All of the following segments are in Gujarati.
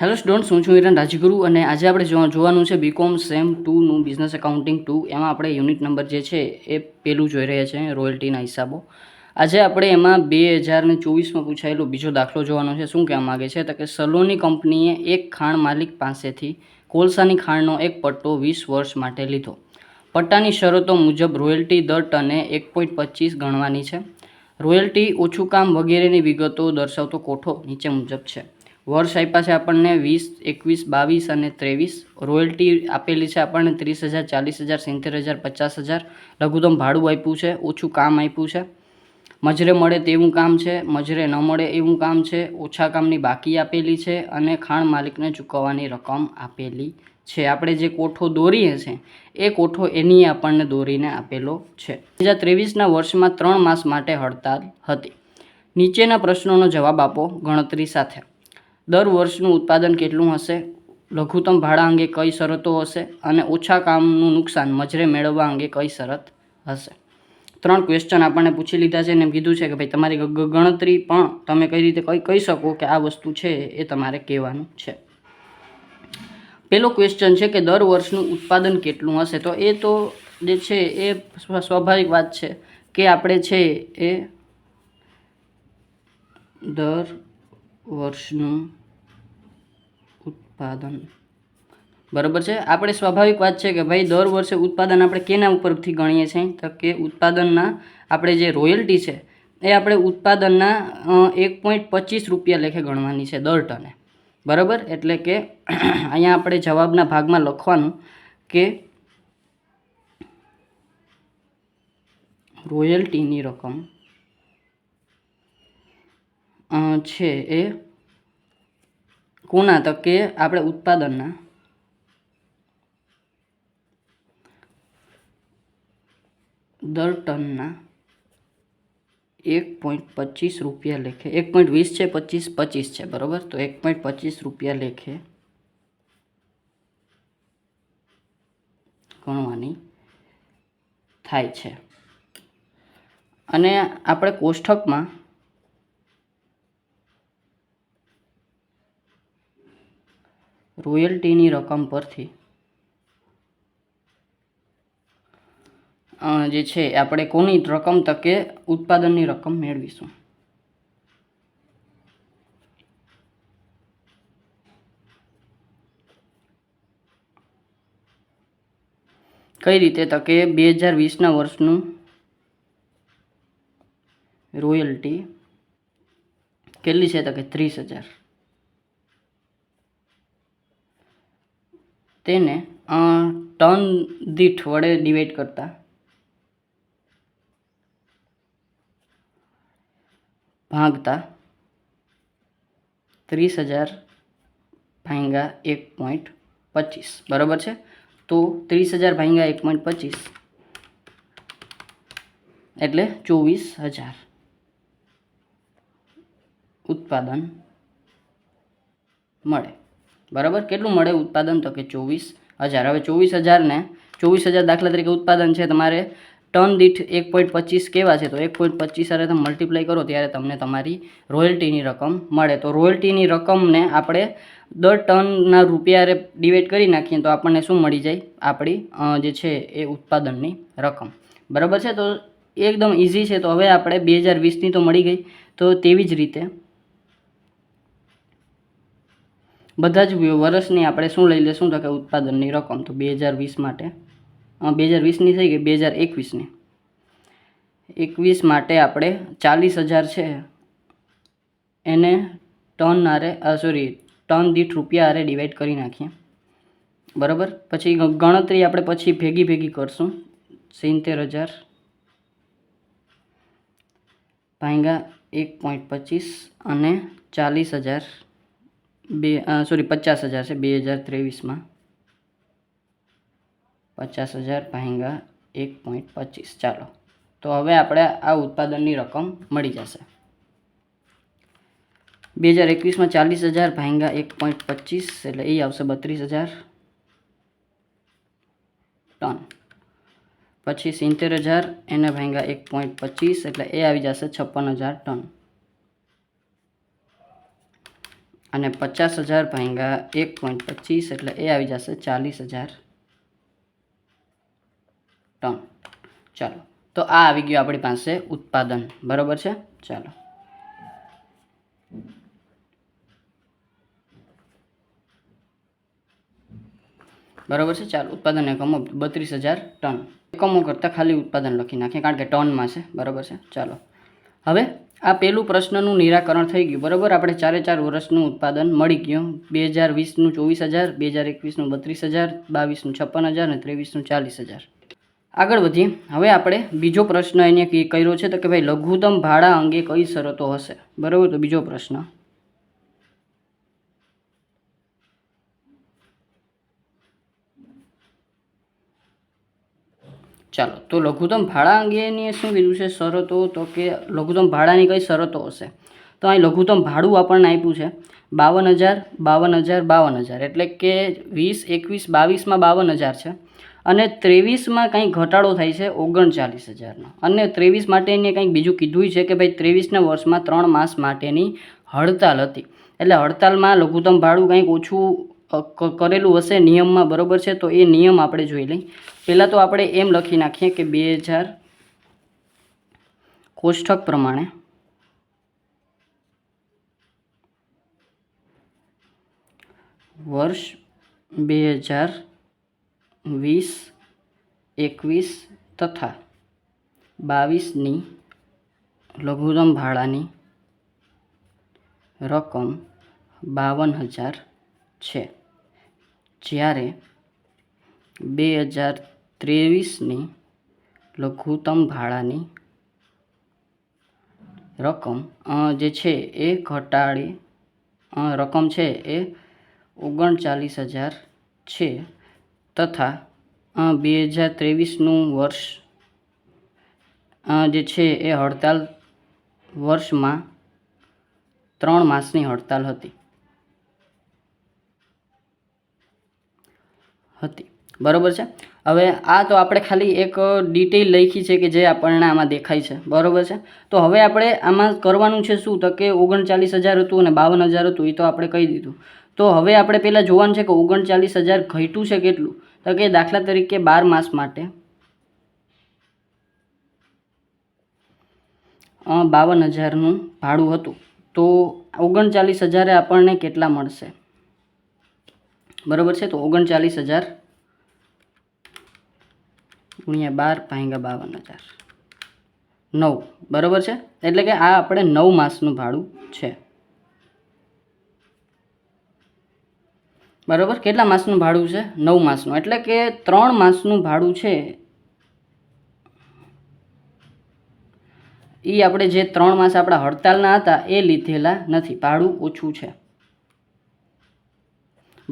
હેલો સ્ટુડન્ટ્સ હું છું હિરણ રાજગુરુ અને આજે આપણે જોવાનું છે બીકોમ સેમ ટુનું બિઝનેસ એકાઉન્ટિંગ ટુ એમાં આપણે યુનિટ નંબર જે છે એ પેલું જોઈ રહ્યા છીએ રોયલ્ટીના હિસાબો. આજે આપણે એમાં બે હજાર ને ચોવીસમાં પૂછાયેલો બીજો દાખલો જોવાનો છે. શું કહેવા માગે છે? તો કે સલોની કંપનીએ એક ખાણ માલિક પાસેથી કોલસાની ખાણનો એક પટ્ટો વીસ વર્ષ માટે લીધો. પટ્ટાની શરતો મુજબ રોયલ્ટી દર ટને એક પોઈન્ટ પચીસ ગણવાની છે. રોયલ્ટી ઓછું કામ વગેરેની વિગતો દર્શાવતો કોઠો નીચે મુજબ છે. વર્ષ આપ્યા છે આપણને વીસ, એકવીસ, બાવીસ અને ત્રેવીસ. રોયલ્ટી આપેલી છે આપણને ત્રીસ હજાર, ચાલીસ હજાર, સિત્તેર હજાર, પચાસ હજાર. લઘુત્તમ ભાડું આપ્યું છે, ઓછું કામ આપ્યું છે. મજરે મળે તેવું કામ છે, મજરે ન મળે એવું કામ છે. ઓછા કામની બાકી આપેલી છે અને ખાણ માલિકને ચૂકવવાની રકમ આપેલી છે. આપણે જે કોઠો દોરીએ છે, એ કોઠો એની આપણને દોરીને આપેલો છે. બે હજાર ત્રેવીસના વર્ષમાં ત્રણ માસ માટે હડતાલ હતી. નીચેના પ્રશ્નોનો જવાબ આપો ગણતરી સાથે. દર વર્ષનું ઉત્પાદન કેટલું હશે? લઘુત્તમ ભાડા અંગે કઈ શરતો હશે? અને ઓછા કામનું નુકસાન મજરે મેળવવા અંગે કઈ શરત હશે? ત્રણ ક્વેશ્ચન આપણને પૂછી લીધા છે અને એમ કીધું છે કે ભાઈ તમારી ગણતરી પણ તમે કઈ રીતે કઈ કહી શકો કે આ વસ્તુ છે એ તમારે કહેવાનું છે. પેલો ક્વેશ્ચન છે કે દર વર્ષનું ઉત્પાદન કેટલું હશે? તો એ તો જે છે એ સ્વાભાવિક વાત છે કે આપણે છે એ દર વર્ષનું ઉત્પાદન. બરાબર છે? આપણે સ્વાભાવિક વાત છે કે ભાઈ દર વર્ષે ઉત્પાદન આપણે કેના ઉપરથી ગણીએ છીએ? તો કે ઉત્પાદનના આપણે જે રોયલ્ટી છે, એ આપણે ઉત્પાદનના એક પોઈન્ટ પચીસ રૂપિયા લેખે ગણવાની છે દર ટને. બરાબર? એટલે કે અહીંયા આપણે જવાબના ભાગમાં લખવાનું કે રોયલ્ટીની રકમ છે એ કોના તો કે આપણે ઉત્પાદનના? દર ટનના એક પોઈન્ટ પચીસ રૂપિયા લેખે. એક પોઈન્ટ વીસ છે, પચીસ પચીસ છે, બરાબર? તો એક પોઈન્ટ પચીસ રૂપિયા લેખે. ગણવાની થાય છે. અને આપણે કોષ્ટકમાં રોયલ્ટીની રકમ પરથી. જે છે, આપણે કોની રકમ તકે ઉત્પાદનની રકમ મેળવીશું. કઈ રીતે તકે બે હજાર વીસના વર્ષનું રોયલ્ટી? કેટલી છે તકે? ત્રીસ હજાર. તેને ટન દીઠ વડે ડિવાઈડ કરતા. ભાગતા. ત્રીસ હજાર ભાંગા એક પોઈન્ટ પચીસ. બરાબર છે? તો ત્રીસ હજાર ભાંગા એક પોઈન્ટ પચીસ એટલે ચોવીસ હજાર. ઉત્પાદન મળે. બરાબર? કેટલું મળે ઉત્પાદન? તો કે ચોવીસ હજાર. હવે ચોવીસ હજારને ચોવીસ હજાર દાખલા તરીકે ઉત્પાદન છે તમારે ટન દીઠ એક પોઈન્ટ પચીસ કેવા છે? તો એક પોઈન્ટ પચીસ સાથે તમે મલ્ટીપ્લાય કરો ત્યારે તમને તમારી રોયલ્ટીની રકમ મળે. તો રોયલ્ટીની રકમને આપણે દર ટનના રૂપિયારે ડિવાઈડ કરી નાખીએ તો આપણને શું મળી જાય? આપણી જે છે એ ઉત્પાદનની રકમ. બરાબર છે? તો એકદમ ઇઝી છે. તો હવે આપણે બે હજાર વીસની તો મળી ગઈ. તો તેવી જ રીતે બધા જ વર્ષની આપણે શું લઈ લેશું તો કે ઉત્પાદનની રકમ, તો બે હજાર વીસ માટે. બે હજાર વીસની થઈ ગઈ, બે હજાર એકવીસની. એકવીસ માટે આપણે ચાલીસ હજાર છે. એને ટન આરે સોરી, ટન દીઠ રૂપિયા આરે ડિવાઈડ કરી નાખીએ. બરાબર? પછી ગણતરી આપણે પછી ભેગી ભેગી કરશું. સિત્તેર હજાર ભાંગા એક પોઈન્ટ પચીસ અને ચાલીસ હજાર. બે સોરી પચાસ હજાર છે, બે હજાર ત્રેવીસમાં. પચાસ હજાર ભાંગા એક પોઈન્ટ પચીસ. ચાલો. તો હવે આપણે આ ઉત્પાદનની રકમ મળી જશે. બે હજાર એકવીસમાં ચાલીસ હજાર ભાંગા એક પોઈન્ટ પચીસ, એટલે એ આવશે બત્રીસ હજાર ટન. પછી સિત્તેર હજાર એને ભાંગા એક પોઈન્ટ પચીસ, એટલે એ આવી જશે છપ્પન હજાર ટન. અને પચાસ હજાર ભાંગ્યા એક પોઈન્ટ પચીસ એટલે એ આવી જશે ચાલીસ હજાર. ટન. ચાલો. તો આ આવી ગયું આપણી પાસે ઉત્પાદન. બરાબર છે? ચાલો. બરાબર છે? ચાલો. ઉત્પાદન એકમો બત્રીસ હજાર ટન. એકમો કરતાં ખાલી ઉત્પાદન લખી નાખીએ કારણ કે ટનમાં છે. બરાબર છે? ચાલો. હવે આ પહેલું પ્રશ્નનું નિરાકરણ થઈ ગયું. બરાબર? આપણે ચારે ચાર વર્ષનું ઉત્પાદન મળી ગયું. બે હજાર વીસનું ચોવીસ હજાર, બે હજાર એકવીસનું બત્રીસ હજાર, બાવીસનું છપ્પન હજાર અને ત્રેવીસનું ચાલીસ હજાર. આગળ વધીએ. હવે આપણે બીજો પ્રશ્ન કી- કર્યો છે તો કે ભાઈ લઘુત્તમ ભાડા અંગે કઈ શરતો હશે? બરાબર? તો બીજો પ્રશ્ન. ચાલો, તો લઘુત્તમ ભાડા અંગેની શું કીધું છે? શરતો તો કે લઘુત્તમ ભાડાની કઈ શરતો હશે? તો અહીં લઘુત્તમ ભાડું આપણને આપ્યું છે બાવન હજાર બાવન હજાર બાવન હજાર. એટલે કે વીસ, એકવીસ, બાવીસમાં બાવન હજાર છે અને ત્રેવીસમાં કંઈક ઘટાડો થાય છે ઓગણચાલીસ હજારનો. અને ત્રેવીસ માટે એને કંઈક બીજું કીધું છે કે ભાઈ ત્રેવીસના વર્ષમાં ત્રણ માસ માટેની હડતાલ હતી. એટલે હડતાલમાં લઘુત્તમ ભાડું કંઈક ઓછું કરેલું હશે નિયમમાં બરોબર છે, તો એ નિયમ આપણે જોઈ લઈ પહેલાં તો આપણે એમ લખી નાખીએ કે બે હજાર કોષ્ટક પ્રમાણે વર્ષ બે હજાર વીસ, એકવીસ તથા બાવીસની લઘુત્તમ ભાડાની રકમ બાવન હજાર છે. જ્યારે બે હજાર ત્રેવીસની લઘુત્તમ ભાડાની રકમ જે છે એ ઘટાડી રકમ છે એ ઓગણચાલીસ હજાર છે તથા બે હજાર ત્રેવીસનું વર્ષ જે છે એ હડતાલ વર્ષમાં ત્રણ માસની હડતાલ હતી. હતી. બરોબર છે? હવે આ તો આપણે ખાલી એક ડિટેલ લખી છે કે જે આપણને આમાં દેખાય છે. બરોબર છે? તો હવે આપણે આમાં કરવાનું છે શું? તો કે ઓગણચાલીસ હજાર હતું અને બાવન હજાર હતું એ તો આપણે કહી દીધું. તો હવે આપણે પહેલાં જોવાનું છે કે ઓગણચાલીસ હજાર ઘટ્યું છે કેટલું? તો કે દાખલા તરીકે બાર માસ માટે. બાવન હજારનું ભાડું હતું. તો ઓગણચાલીસ હજારે આપણને કેટલા મળશે? બરાબર છે? તો ઓગણચાલીસ હજાર ગુણ્યા બાર ભાંગ્યા બાવન હજાર. નવ. બરાબર છે? એટલે કે આ આપણે નવ માસનું ભાડું છે. બરાબર? કેટલા માસનું ભાડું છે? નવ માસનું. એટલે કે ત્રણ માસનું ભાડું છે. એ આપણે જે ત્રણ માસ આપણા હડતાલના હતા, એ લીધેલા નથી. ભાડું ઓછું છે.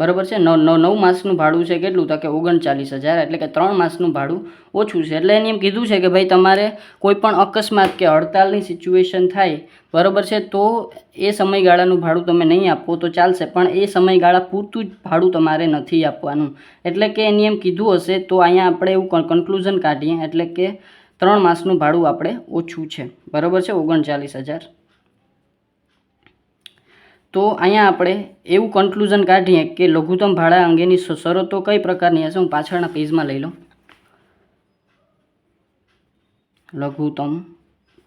બરાબર છે? નવ નવ નવ માસનું ભાડું છે કેટલું? તો કે ઓગણચાલીસ હજાર, એટલે કે ત્રણ માસનું ભાડું ઓછું છે. એટલે એને એમ કીધું છે કે ભાઈ તમારે કોઈ પણ અકસ્માત કે હડતાલની સિચ્યુએશન થાય, બરાબર છે, તો એ સમયગાળાનું ભાડું તમે નહીં આપો, તો ચાલશે. પણ એ સમયગાળા પૂરતું જ ભાડું તમારે નથી આપવાનું. એટલે કે એને એમ કીધું હશે, તો અહીંયા આપણે એવું કન્ક્લુઝન કાઢીએ. એટલે કે ત્રણ માસનું ભાડું આપણે ઓછું છે. બરાબર છે? ઓગણચાલીસ હજાર. તો અહીંયા આપણે એવું કન્ક્લુઝન કાઢીએ કે લઘુત્તમ ભાડા અંગેની શરતો કઈ પ્રકારની હશે? હું પાછળના પેજમાં લઈ લઉં. લઘુત્તમ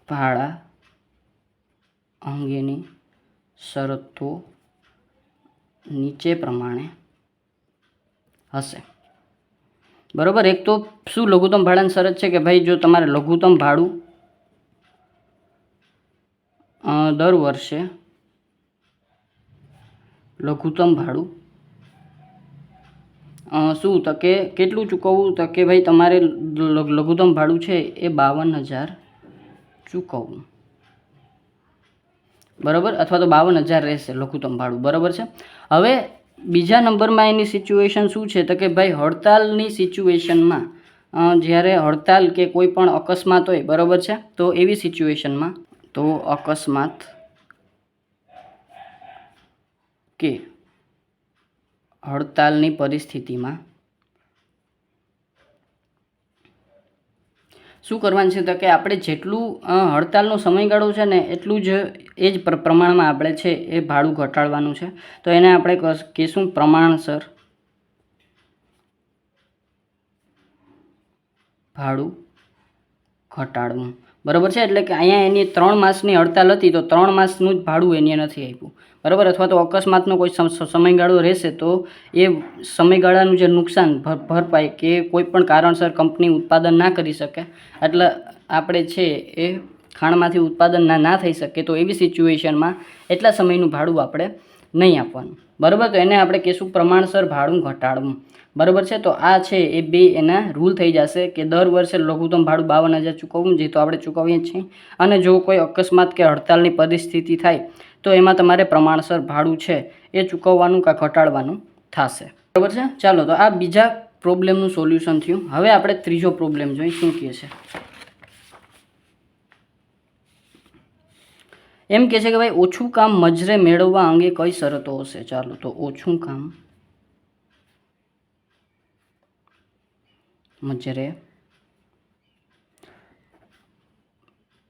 ભાડા અંગેની શરતો નીચે પ્રમાણે હશે. બરોબર? એક તો શું લઘુત્તમ ભાડાની શરત છે કે ભાઈ જો તમારે લઘુત્તમ ભાડું દર વર્ષે લઘુત્તમ ભાડું. શું તો કે કેટલું ચૂકવવું તો કે ભાઈ તમારે લઘુત્તમ ભાડું છે એ બાવન હજાર ચૂકવવું. બરાબર? અથવા તો બાવન હજાર રહેશે લઘુત્તમ ભાડું. બરાબર છે? હવે બીજા નંબરમાં એની સિચ્યુએશન શું છે? તો કે ભાઈ હડતાલની સિચ્યુએશનમાં જ્યારે હડતાલ કે કોઈ પણ અકસ્માત હોય, બરાબર છે? તો એવી સિચ્યુએશનમાં, તો અકસ્માત કે હડતાલની પરિસ્થિતિમાં શું કરવાનું છે તો કે આપણે જેટલું હડતાલનો સમયગાળો છે ને એટલું જ એ જ પ્રમાણમાં આપણે છે એ ભાડું ઘટાડવાનું છે. તો એને આપણે કહીશું પ્રમાણસર ભાડું. ઘટાડવું. બરાબર છે? એટલે કે અહીંયા એની ત્રણ માસની હડતાલ હતી તો ત્રણ માસનું જ ભાડું એને નથી આપ્યું. બરાબર? અથવા તો અકસ્માતનો કોઈ સમયગાળો રહેશે તો એ સમયગાળાનું જે નુકસાન ભર, ભરપાઈ કે કોઈ પણ કારણસર કંપની ઉત્પાદન ના કરી શકે, એટલે આપણે છે એ ખાણમાંથી ઉત્પાદન ના ના થઈ શકે તો એવી સિચ્યુએશનમાં એટલા સમયનું ભાડું આપણે નહીં આપવાનું. બરાબર? તો એને આપણે કહેશું પ્રમાણસર ભાડું ઘટાડવું. બરાબર છે? તો આ છે એ બે એના રૂલ થઈ જશે કે દર વર્ષે લઘુત્તમ ભાડું બાવન હજાર ચૂકવવું, જે તો આપણે ચૂકવીએ છીએ. અને જો કોઈ અકસ્માત કે હડતાલની પરિસ્થિતિ થાય, તો એમાં તમારે પ્રમાણસર ભાડું છે એ ચૂકવવાનું કાં ઘટાડવાનું થશે. બરાબર છે? ચાલો, તો આ બીજા પ્રોબ્લેમનું સોલ્યુશન થયું. હવે આપણે ત્રીજો પ્રોબ્લેમ જોઈએ શું કહે છે. એમ કહે છે કે ભાઈ, ઓછું કામ મજરે મેળવવા અંગે કઈ શરતો હશે? ચાલો, તો ઓછું કામ મજરે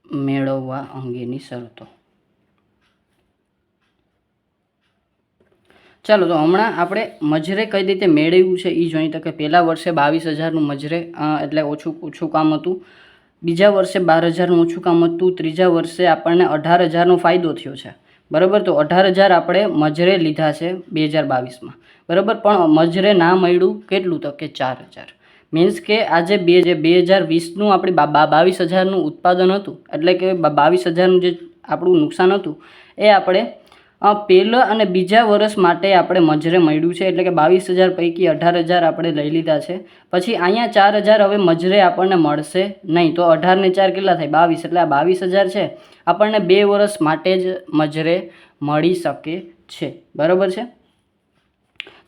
મેળવવા અંગેની શરતો. ચાલો તો હમણાં આપણે મજરે કઈ રીતે મેળવ્યું છે એ જોઈ તો કે પહેલાં વર્ષે બાવીસ હજારનું મજરે એટલે ઓછું ઓછું કામ હતું. બીજા વર્ષે બાર હજારનું ઓછું કામ હતું. ત્રીજા વર્ષે આપણને અઢાર હજારનો ફાયદો થયો છે. બરાબર? તો અઢાર હજાર આપણે મજરે લીધા છે બે હજાર બાવીસમાં. બરાબર? પણ મજરે ના મળ્યું કેટલું તો કે ચાર હજાર. મીન્સ કે આજે બે જે બે હજાર વીસનું આપણી બાવીસ હજારનું ઉત્પાદન હતું. એટલે કે બાવીસ હજારનું જે આપણું નુકસાન હતું, એ આપણે પહેલા અને બીજા વર્ષ માટે આપણે મજરે મળ્યું છે. એટલે કે બાવીસ હજાર પૈકી અઢાર હજાર આપણે લઈ લીધા છે. પછી અહીંયા ચાર હજાર હવે મજરે આપણને મળશે નહીં. તો અઢારને ચાર કેટલા થાય? બાવીસ. એટલે આ બાવીસ હજાર છે. આપણને બે વર્ષ માટે જ મજરે મળી શકે છે. બરાબર છે?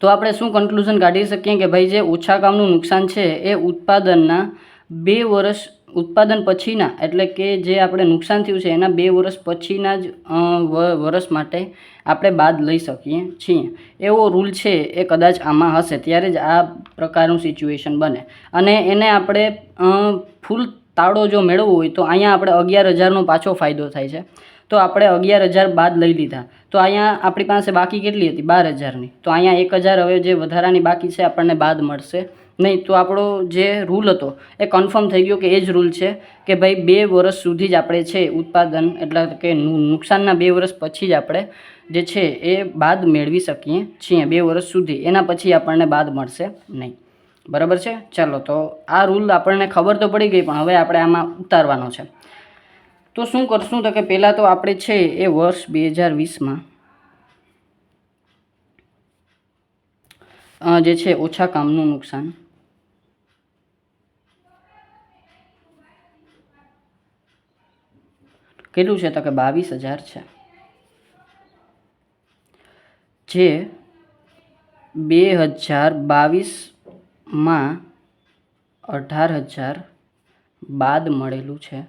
તો આપણે શું કન્ક્લુઝન કાઢી શકીએ કે ભાઈ જે ઓછા કામનું નુકસાન છે એ ઉત્પાદનના બે વર્ષ, ઉત્પાદન પછીના એટલે કે જે આપણે નુકસાન થયું છે એના બે વર્ષ પછીના જ વર્ષ માટે આપણે બાદ લઈ શકીએ છીએ. એવો રૂલ છે એ કદાચ આમાં હશે. ત્યારે જ આ પ્રકારનું સિચ્યુએશન બને. અને એને આપણે ફૂલ તાળો જો મેળવવો હોય તો અહીંયા આપણે અગિયાર હજારનો પાછો ફાયદો થાય છે. તો આપણે અગિયાર હજાર બાદ લઈ લીધા. તો અહીંયા આપણી પાસે બાકી કેટલી હતી? બાર હજારની. તો અહીંયા એક હજાર હવે જે વધારાની બાકી છે આપણને બાદ મળશે. નહીં, તો આપણો જે રૂલ હતો, એ કન્ફર્મ થઈ ગયો કે એ જ રૂલ છે કે ભાઈ બે વર્ષ સુધી જ આપણે છે ઉત્પાદન, એટલે કે નુકસાનના બે વર્ષ પછી જ આપણે જે છે એ બાદ મેળવી શકીએ છીએ. બે વર્ષ સુધી. એના પછી આપણને બાદ મળશે નહીં. બરાબર છે? ચાલો, તો આ રૂલ આપણને ખબર તો પડી ગઈ, પણ હવે આપણે આમાં ઉતારવાનો છે. તો શું કરશું તો કે પહેલાં તો આપણે છે એ વર્ષ બે હજાર વીસમાં જે છે ઓછા કામનું નુકસાન. કેટલું છે તો કે બાવીસ હજાર છે. જે બે હજાર બાવીસમાં અઢાર હજાર બાદ મળેલું છે.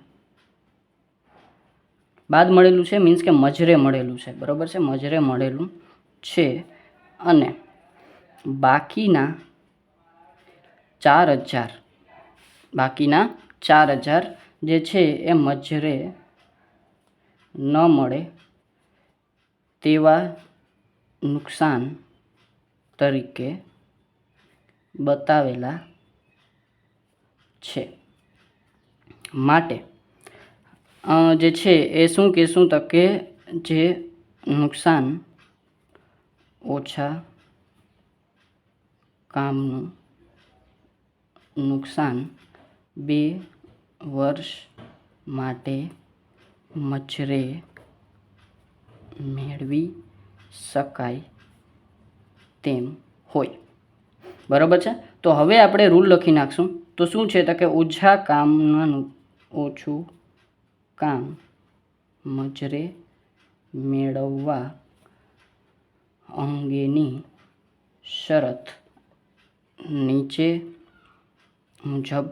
બાદ મળેલું છે મીન્સ કે મજરે મળેલું છે. બરાબર છે? મજરે મળેલું છે. અને બાકીના ચાર હજાર, બાકીના ચાર હજાર જે છે એ મજરે ન મળે તેવા નુકસાન તરીકે બતાવેલા છે. માટે જે છે એ શું કહેશું તો કે જે નુકસાન ઓછા કામનું નુકસાન બે વર્ષ માટે મચ્છરે મેળવી શકાય તેમ હોય. બરાબર છે? તો હવે આપણે રૂલ લખી નાખશું. તો શું છે તો કે ઓછા કામના ઓછું કામ મજરે મેળવવા અંગેની શરત નીચે મુજબ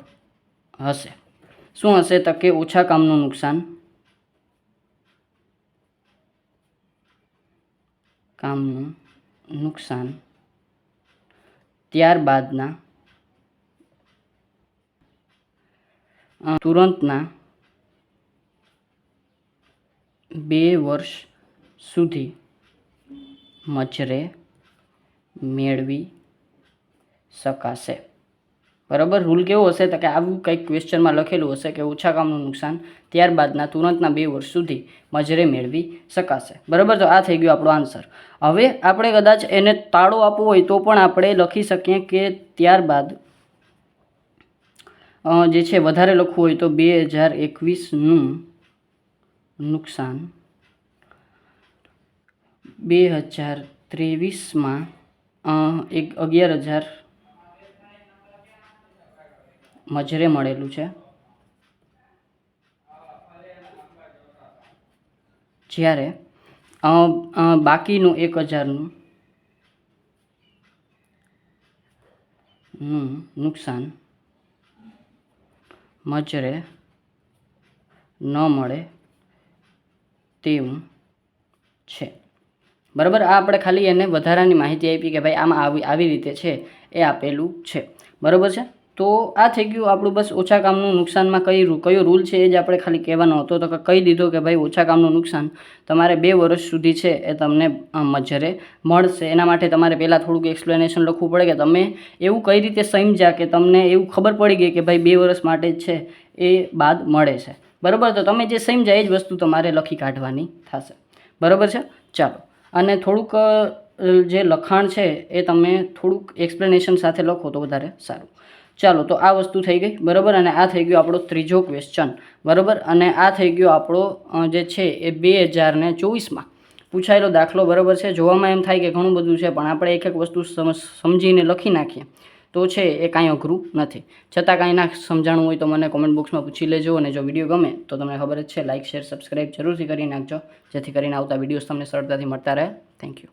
હશે. શું હશે તો કે ઓછા કામનું નુકસાન? કામનું નુકસાન. ત્યારબાદના તુરંતના બે વર્ષ સુધી મજરે મેળવી શકાશે. બરાબર? રૂલ કેવો હશે? તો કે આવું કંઈક ક્વેશ્ચનમાં લખેલું હશે કે ઓછા કામનું નુકસાન ત્યારબાદના તુરંતના બે વર્ષ સુધી મજરે મેળવી શકાશે. બરાબર? તો આ થઈ ગયો આપણો આન્સર હવે આપણે કદાચ એને તાળો આપવો હોય તો પણ આપણે લખી શકીએ કે ત્યારબાદ જે છે, વધારે લખવું હોય તો બે હજાર એકવીસનું નુકસાન. બે હજાર ત્રેવીસમાં એક અગિયાર હજાર મજરે મળેલું છે. જ્યારે બાકીનું એક હજારનું નુકસાન મજરે ન મળે તેવું છે. બરાબર? આ આપણે ખાલી એને વધારાની માહિતી આપી કે ભાઈ આમાં આવી આવી રીતે છે, એ આપેલું છે. બરાબર છે? તો આ થઈ ગયું આપણું બસ ઓછા કામનું નુકસાનમાં કઈ કયો રૂલ છે એ જ આપણે ખાલી કહેવાનો હતો. તો કહી દીધો કે ભાઈ ઓછા કામનું નુકસાન તમારે બે વર્ષ સુધી છે એ તમને મજરે મળશે. એના માટે તમારે પહેલાં થોડુંક એક્સપ્લેનેશન લખવું પડે કે તમે એવું કઈ રીતે સમજ્યા કે તમને એવું ખબર પડી ગઈ કે ભાઈ બે વર્ષ માટે જ છે, એ બાદ મળે છે. બરાબર? તો તમે જે સમજ્યા એ જ વસ્તુ તમારે લખી કાઢવાની થશે. બરાબર છે? ચાલો. અને થોડુંક જે લખાણ છે એ તમે થોડુંક એક્સપ્લેનેશન સાથે લખો તો વધારે સારું. ચાલો, તો આ વસ્તુ થઈ ગઈ. બરાબર? અને આ થઈ ગયો આપણો ત્રીજો ક્વેશ્ચન બરાબર? અને આ થઈ ગયો આપણો જે છે એ બે હજારને ચોવીસમાં. પૂછાયેલો દાખલો બરાબર છે? જોવામાં એમ થાય કે ઘણું બધું છે, પણ આપણે એક એક વસ્તુ સમ- સમજીને લખી નાખીએ. તો છે એ કાંઈ અઘરું નથી. છતાં કાંઈ ના સમજાણું હોય તો મને કોમેન્ટ બોક્સમાં પૂછી લેજો અને જો વીડિયો ગમે તો તમને ખબર જ છે લાઇક શેર સબસ્ક્રાઇબ જરૂરથી કરી નાખજો, જેથી કરીને આવતા વિડીયોઝ તમને સરળતાથી મળતા રહે. Thank you